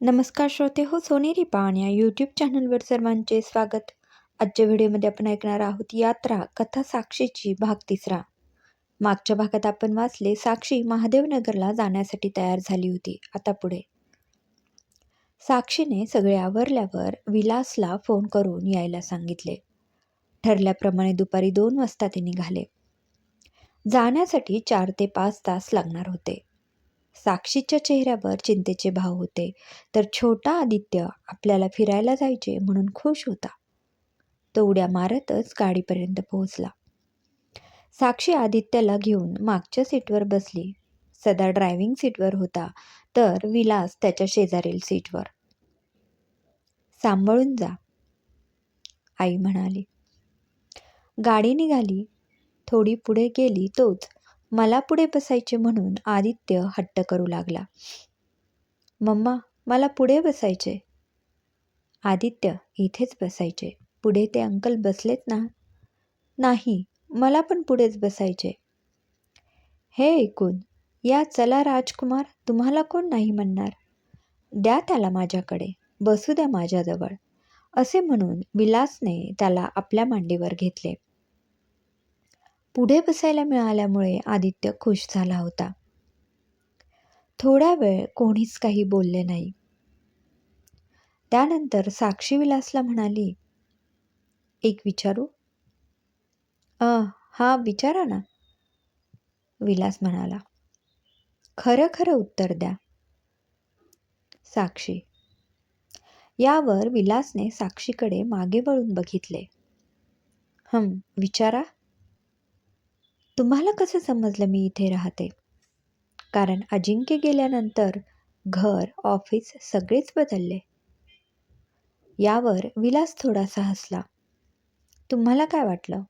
नमस्कार श्रोते हो सोनेरी पान या यूट्यूब चॅनलवर सर्वांचे स्वागत. आजच्या व्हिडिओमध्ये आपण ऐकणार आहोत यात्रा कथा साक्षीची भाग तिसरा. मागच्या भागात आपण वाचले साक्षी महादेवनगरला जाण्यासाठी तयार झाली होती. आता पुढे. साक्षीने सगळे आवरल्यावर विलासला फोन करून यायला सांगितले. ठरल्याप्रमाणे दुपारी दोन वाजता ते निघाले. जाण्यासाठी चार ते पाच तास लागणार होते. साक्षीच्या चेहऱ्यावर चिंतेचे भाव होते. तर छोटा आदित्य आपल्याला फिरायला जायचे म्हणून खुश होता. तो उड्या मारतच गाडीपर्यंत पोहोचला. साक्षी आदित्यला घेऊन मागच्या सीटवर बसली. सदा ड्रायव्हिंग सीटवर होता तर विलास त्याच्या शेजारील सीटवर. सांभाळून जा आई म्हणाली. गाडी निघाली. थोडी पुढे गेली तोच मला पुढे बसायचे म्हणून आदित्य हट्ट करू लागला. मम्मा मला पुढे बसायचे. आदित्य इथेच बसायचे. पुढे ते अंकल बसलेत ना? नाही मला पण पुढेच बसायचे. हे ऐकून या चला राजकुमार तुम्हाला कोण नाही म्हणणार? द्या त्याला माझ्याकडे बसू द्या माझ्याजवळ. असे म्हणून विलासने त्याला आपल्या मांडीवर घेतले. पुढे बसायला मिळाल्यामुळे आदित्य खुश झाला होता. थोडा वेळ कोणीच काही बोलले नाही. त्यानंतर साक्षी विलासला म्हणाली एक विचारू? अ हा विचारा ना. विलास म्हणाला खरं खरं उत्तर द्या. साक्षी यावर विलासने साक्षीकडे मागे वळून बघितले. हं विचारा. तुम्हाला कसं समजलं मी इथे राहते? कारण अजिंक्य गेल्यानंतर घर ऑफिस सगळेच बदलले. यावर विलास थोडासा हसला. तुम्हाला काय वाटलं?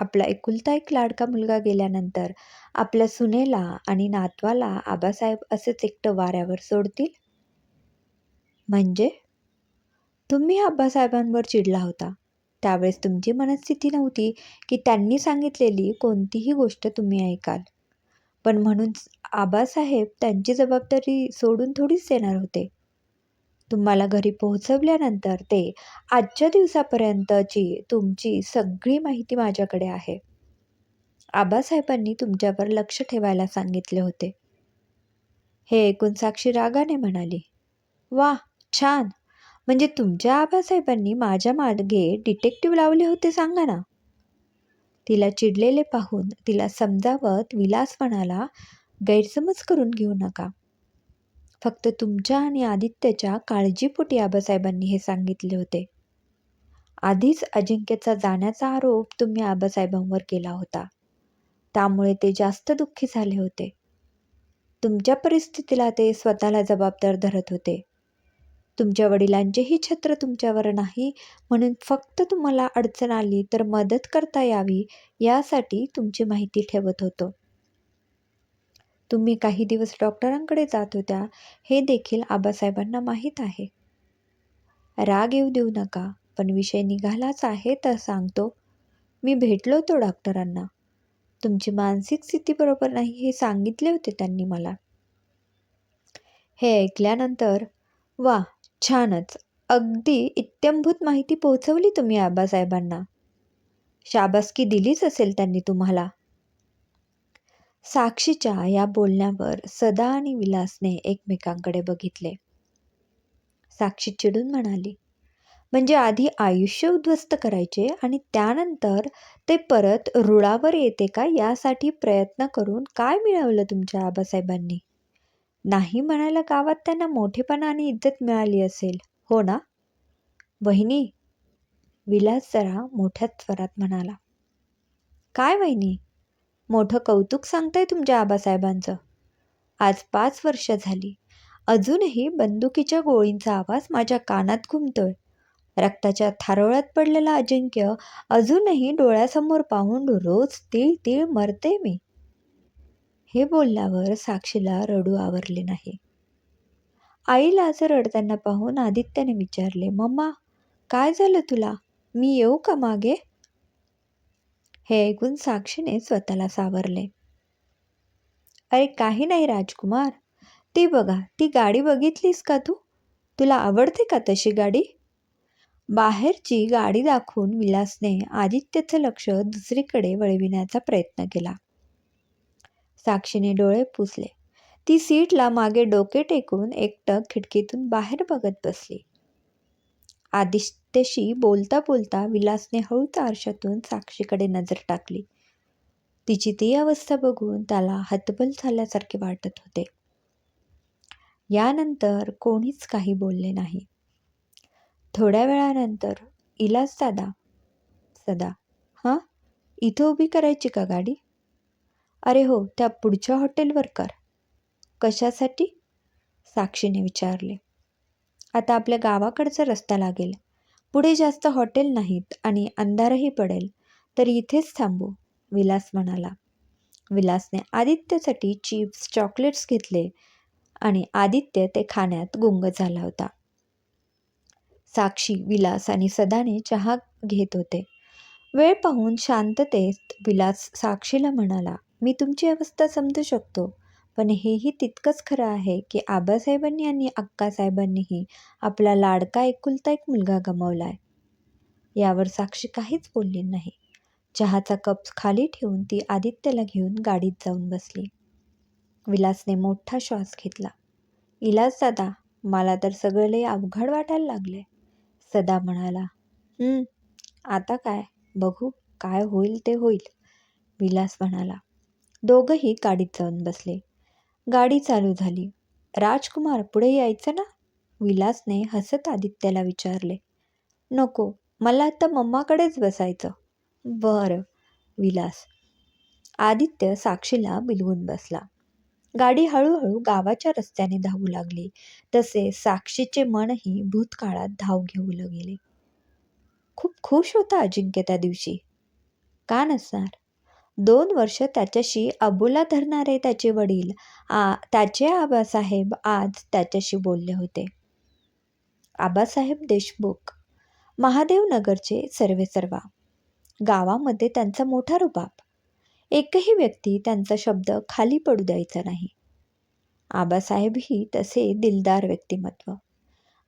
आपला एकुलता एक लाडका मुलगा गेल्यानंतर आपल्या सुनेला आणि नातवाला आबासाहेब असेच एकटं वाऱ्यावर सोडतील? म्हणजे? तुम्ही आबासाहेबांवर चिडला होता. त्यावेळेस तुमची मनस्थिती नव्हती की त्यांनी सांगितलेली कोणतीही गोष्ट तुम्ही ऐकाल. पण म्हणून आबासाहेब त्यांची जबाबदारी सोडून थोडीच देणार होते. तुम्हाला घरी पोहोचवल्यानंतर ते आजच्या दिवसापर्यंतची तुमची सगळी माहिती माझ्याकडे आहे. आबासाहेबांनी तुमच्यावर लक्ष ठेवायला सांगितले होते. हे ऐकून साक्षी रागाने म्हणाली वा छान! म्हणजे तुमच्या आबासाहेबांनी माझ्या मागे डिटेक्टिव्ह लावले होते सांगा ना. तिला चिडलेले पाहून तिला समजावत विलास म्हणाला गैरसमज करून घेऊ नका. फक्त तुमच्या आणि आदित्यच्या काळजीपोटी आबासाहेबांनी हे सांगितले होते. आधीच अजिंक्यचा जाण्याचा आरोप तुम्ही आबासाहेबांवर केला होता. त्यामुळे ते जास्त दुःखी झाले होते. तुमच्या परिस्थितीला ते स्वतःला जबाबदार धरत होते. तुमच्या वडिलांचेही छत्र तुमच्यावर नाही. म्हणून फक्त तुम्हाला अडचण आली तर मदत करता यावी यासाठी तुमची माहिती ठेवत होतो. तुम्ही काही दिवस डॉक्टरांकडे जात होत्या. हे देखील आबासाहेबांना माहीत आहे. राग येऊ देऊ नका पण विषय निघालाच आहे तर सांगतो. मी भेटलो होतो डॉक्टरांना. तुमची मानसिक स्थिती बरोबर नाही हे सांगितले होते त्यांनी मला. हे ऐकल्यानंतर वा छानच. अगदी इत्यंभूत माहिती पोहोचवली तुम्ही आबासाहेबांना. शाबासकी दिलीच असेल त्यांनी तुम्हाला. साक्षीच्या या बोलण्यावर सदा आणि विलासने एकमेकांकडे बघितले. साक्षी चिडून म्हणाली म्हणजे आधी आयुष्य उद्ध्वस्त करायचे आणि त्यानंतर ते परत रुळावर येते का यासाठी प्रयत्न करून काय मिळवलं तुमच्या आबासाहेबांनी? नाही म्हणायला गावात त्यांना मोठेपणा आणि इज्जत मिळाली असेल हो ना? वहिनी विलास जरा मोठ्या स्वरात म्हणाला. काय वहिनी? मोठं कौतुक सांगताय तुमच्या आबासाहेबांचं. आज पाच वर्ष झाली. अजूनही बंदुकीच्या गोळींचा आवाज माझ्या कानात घुमतोय. रक्ताच्या थारोळ्यात पडलेला अजिंक्य अजूनही डोळ्यासमोर पाहून रोज तीळ तीळ मरते मी. हे बोलल्यावर साक्षीला रडू आवरले नाही. आईला असं रडताना पाहून आदित्याने विचारले मम्मा काय झालं तुला? मी येऊ का मागे? हे ऐकून साक्षीने स्वतःला सावरले. अरे काही नाही राजकुमार. ती बघा ती गाडी बघितलीस का तू? तुला आवडते का तशी गाडी? बाहेरची गाडी दाखवून विलासने आदित्यचं लक्ष दुसरीकडे वळविण्याचा प्रयत्न केला. साक्षीने डोळे पुसले. ती सीटला मागे डोके टेकून एकटक खिडकीतून बाहेर बघत बसली. आदित्यशी बोलता बोलता विलासने हळूच आरशातून साक्षीकडे नजर टाकली. तिची ती अवस्था बघून त्याला हतबल झाल्यासारखे वाटत होते. यानंतर कोणीच काही बोलले नाही. थोड्या वेळानंतर इलाज दादा. सदा. हां? इथं उभी करायची का गाडी? अरे हो त्या पुढच्या हॉटेलवर कर. कशासाठी? साक्षीने विचारले. आता आपल्या गावाकडचा रस्ता लागेल. पुढे जास्त हॉटेल नाहीत आणि अंधारही पडेल. तर इथेच थांबू विलास म्हणाला. विलासने आदित्यसाठी चिप्स चॉकलेट्स घेतले आणि आदित्य ते खाण्यात गुंग झाला होता. साक्षी विलास आणि सदाने चहा घेत होते. वेळ पाहून शांततेत विलास साक्षीला म्हणाला मी तुमची अवस्था समजू शकतो. पण हेही तितकंच खरं आहे की आबासाहेबांनी आणि अक्कासाहेबांनीही आपला लाडका एकुलता एक मुलगा गमावला आहे यावर साक्षी काहीच बोलली नाही. चहाचा कप खाली ठेवून ती आदित्यला घेऊन गाडीत जाऊन बसली. विलासने मोठा श्वास घेतला. इलाज दादा मला तर सगळं लई अवघड वाटायला लागले सदा म्हणाला. आता काय? बघू काय होईल ते होईल. विलास म्हणाला. दोघंही गाडीत जाऊन बसले. गाडी चालू झाली. राजकुमार पुढे यायचं ना? विलासने हसत आदित्याला विचारले. नको मला आता मम्माकडेच बसायचं. बरं विलास. आदित्य साक्षीला बिलवून बसला. गाडी हळूहळू गावाच्या रस्त्याने धावू लागली. तसे साक्षीचे मनही भूतकाळात धाव घेऊ लागले. खूप खुश होता अजिंक्य त्या दिवशी. का नसणार? दोन वर्ष त्याच्याशी अबोला धरणारे त्याचे वडील आ त्याचे आबासाहेब आज त्याच्याशी बोलले होते. आबासाहेब देशमुख महादेवनगरचे सर्वेसर्वा. गावामध्ये त्यांचा मोठा रुबाब. एकही व्यक्ती त्यांचा शब्द खाली पडू द्यायचा नाही. आबासाहेबही तसे दिलदार व्यक्तिमत्व.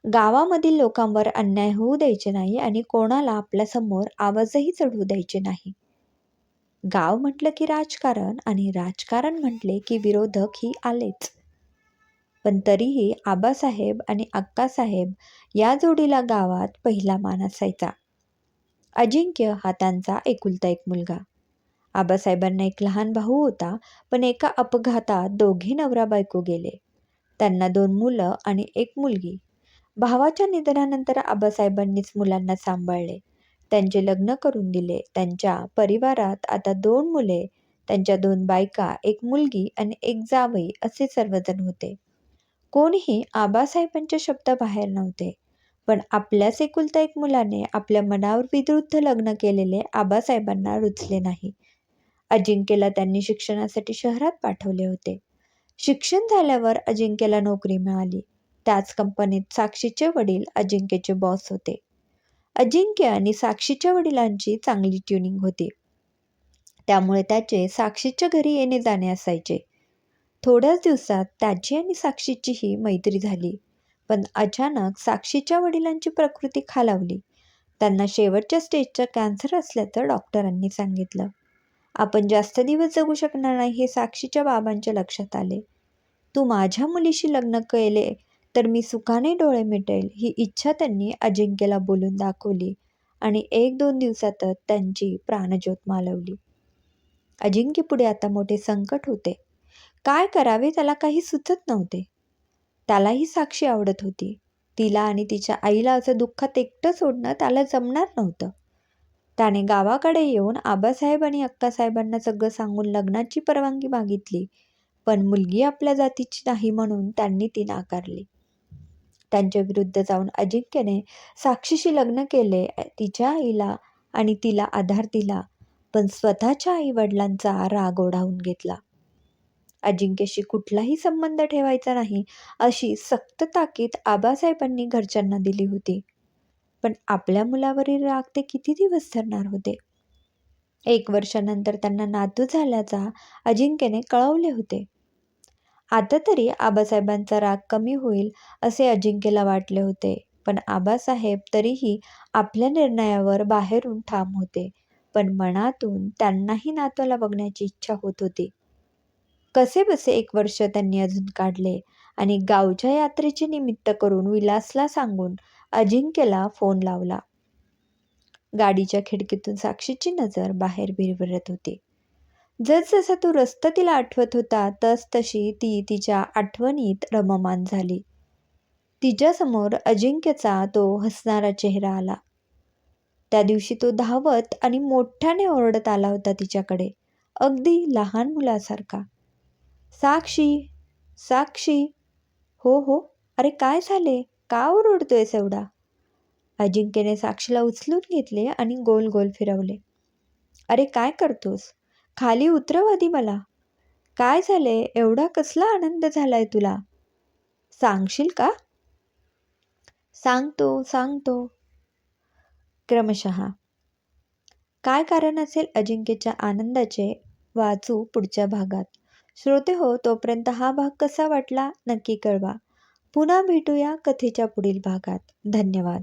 गावामधील लोकांवर अन्याय होऊ द्यायचे नाही आणि कोणाला आपल्यासमोर आवाजही चढवू द्यायचे नाही. गाव म्हटलं की राजकारण आणि राजकारण म्हटले की विरोधक ही आलेच. पण तरीही आबासाहेब आणि अक्कासाहेब या जोडीला गावात पहिला मान असायचा. अजिंक्य हा त्यांचा एकुलता एक मुलगा. आबासाहेबांना एक लहान भाऊ होता पण एका अपघातात दोघे नवरा बायको गेले. त्यांना दोन मुलं आणि एक मुलगी. भावाच्या निधनानंतर आबासाहेबांनीच मुलांना सांभाळले. त्यांचे लग्न करून दिले. त्यांच्या परिवारात आता दोन मुले त्यांच्या दोन बायका एक मुलगी आणि एक जावई असे सर्वजण होते. कोणीही आबासाहेबांच्या शब्दाबाहेर नव्हते. पण आपल्याच एकुलता एक मुलाने आपल्या मनावर विरुद्ध लग्न केलेले आबासाहेबांना रुचले नाही. अजिंक्यला त्यांनी शिक्षणासाठी शहरात पाठवले होते. शिक्षण झाल्यावर अजिंक्यला नोकरी मिळाली. त्याच कंपनीत साक्षीचे वडील अजिंक्यचे बॉस होते. अजिंक्य आणि साक्षीच्या वडिलांची चांगली ट्युनिंग होती. त्यामुळे त्याचे साक्षीच्या घरी येणे जाणे असायचे. थोड्याच दिवसात त्याची आणि साक्षीचीही मैत्री झाली. पण अचानक साक्षीच्या वडिलांची प्रकृती खालावली. त्यांना शेवटच्या स्टेजचा कॅन्सर असल्याचं डॉक्टरांनी सांगितलं. आपण जास्त दिवस जगू शकणार नाही हे साक्षीच्या बाबांच्या लक्षात आले. तू माझ्या मुलीशी लग्न केले तर मी सुखाने डोळे मिटेल ही इच्छा त्यांनी अजिंक्यला बोलून दाखवली आणि एक दोन दिवसातच त्यांची प्राणज्योत मालवली. अजिंक्य पुढे आता मोठे संकट होते. काय करावे त्याला काही सुचत नव्हते. त्यालाही साक्षी आवडत होती. तिला आणि तिच्या आईला असं दुःखात एकटं सोडणं त्याला जमणार नव्हतं. त्याने गावाकडे येऊन आबासाहेब आणि अक्कासाहेबांना सगळं सांगून लग्नाची परवानगी मागितली. पण मुलगी आपल्या जातीची नाही म्हणून त्यांनी ती नाकारली. त्यांच्या विरुद्ध जाऊन अजिंक्यने साक्षीशी लग्न केले तिच्या आईला आणि तिला आधार दिला पण स्वतःच्या आई वडिलांचा राग ओढावून घेतला. अजिंक्यशी कुठलाही संबंध ठेवायचा नाही अशी सक्त ताकीद आबासाहेबांनी घरच्यांना दिली होती. पण आपल्या मुलावरील राग ते किती दिवस धरणार होते? एक वर्षानंतर त्यांना नातू झाल्याचा अजिंक्यने कळवले होते. आता तरी आबासाहेबांचा राग कमी होईल असे अजिंक्यला वाटले होते. पण आबासाहेब तरीही आपल्या निर्णयावर बाहेरून ठाम होते. पण मनातून त्यांनाही नातवाला बघण्याची इच्छा होत होती. कसे बसे एक वर्ष त्यांनी अजून काढले आणि गावच्या यात्रेचे निमित्त करून विलासला सांगून अजिंक्यला फोन लावला. गाडीच्या खिडकीतून साक्षीची नजर बाहेर भिरभिरत होती. जसजसा तो रस्ता तिला आठवत होता तस तशी ती तिच्या आठवणीत रममान झाली. तिच्यासमोर अजिंक्यचा तो हसणारा चेहरा आला. त्या दिवशी तो धावत आणि मोठ्याने ओरडत आला होता तिच्याकडे अगदी लहान मुलासारखा. साक्षी साक्षी. हो हो. अरे काय झाले? का ओरडतोयस एवढा? अजिंक्यने साक्षीला उचलून घेतले आणि गोल गोल फिरवले. अरे काय करतोस? खाली उतरव आधी मला. काय झाले एवढा कसला आनंद झालाय तुला? सांगशील का? सांगतो सांगतो. क्रमशः. काय कारण असेल अजिंक्यच्या आनंदाचे? वाचू पुढच्या भागात. श्रोते हो तोपर्यंत हा भाग कसा वाटला नक्की कळवा. पुन्हा भेटूया कथेच्या पुढील भागात. धन्यवाद.